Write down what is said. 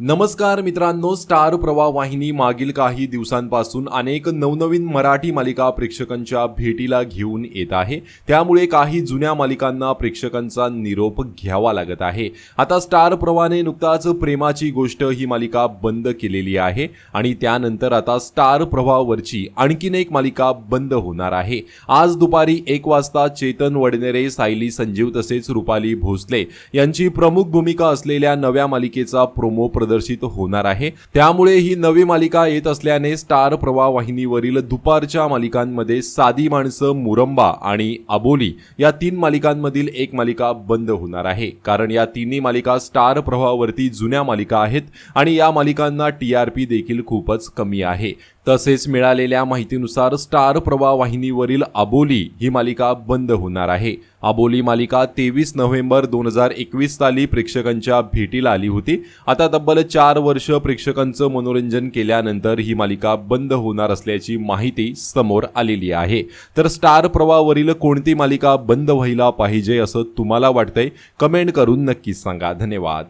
नमस्कार मित्रांनो स्टार प्रवाह वाहिनी मागील काही दिवसांपासून अनेक नवनवीन मराठी मालिका प्रेक्षकांच्या भेटीला घेऊन येत आहे. त्यामुळे काही जुन्या मालिकांना प्रेक्षकांचा निरोप घ्यावा लागत आहे. आता स्टार प्रवाहने नुकताच प्रेमाची गोष्ट ही मालिका बंद केलेली आहे आणि त्यानंतर आता स्टार प्रवाहवरची आणखीन एक मालिका बंद होणार आहे. आज दुपारी एक वाजता चेतन वडनेरे सायली संजीव तसेच रुपाली भोसले यांची प्रमुख भूमिका असलेल्या नव्या मालिकेचा प्रोमो प्रदर्शित होणार आहे. त्यामुळे ही नवी मालिका येत असल्याने स्टार प्रवाह वाहिनीवरील दुपारच्या मालिकांमध्ये साधी माणसं मुरंबा आणि आबोली या तीन मालिकांमधील एक मालिका बंद होणार आहे. कारण या तिन्ही मालिका स्टार प्रवाहावरती जुन्या मालिका आहेत आणि या मालिकांना टी आर पी देखील खूपच कमी आहे. तसेच मिळालेल्या माहितीनुसार स्टार प्रवाह वाहिनीवरील अबोली ही मालिका बंद होणार आहे. अबोली मालिका तेवीस नोव्हेंबर दोन हजार एकवीस साली प्रेक्षकांच्या भेटीला आली होती. आता तब्बल चार वर्ष प्रेक्षकांचं मनोरंजन केल्यानंतर ही मालिका बंद होणार असल्याची माहिती समोर आलेली आहे. तर स्टार प्रवावरील कोणती मालिका बंद व्हायला पाहिजे असं तुम्हाला वाटतंय? कमेंट करून नक्कीच सांगा. धन्यवाद.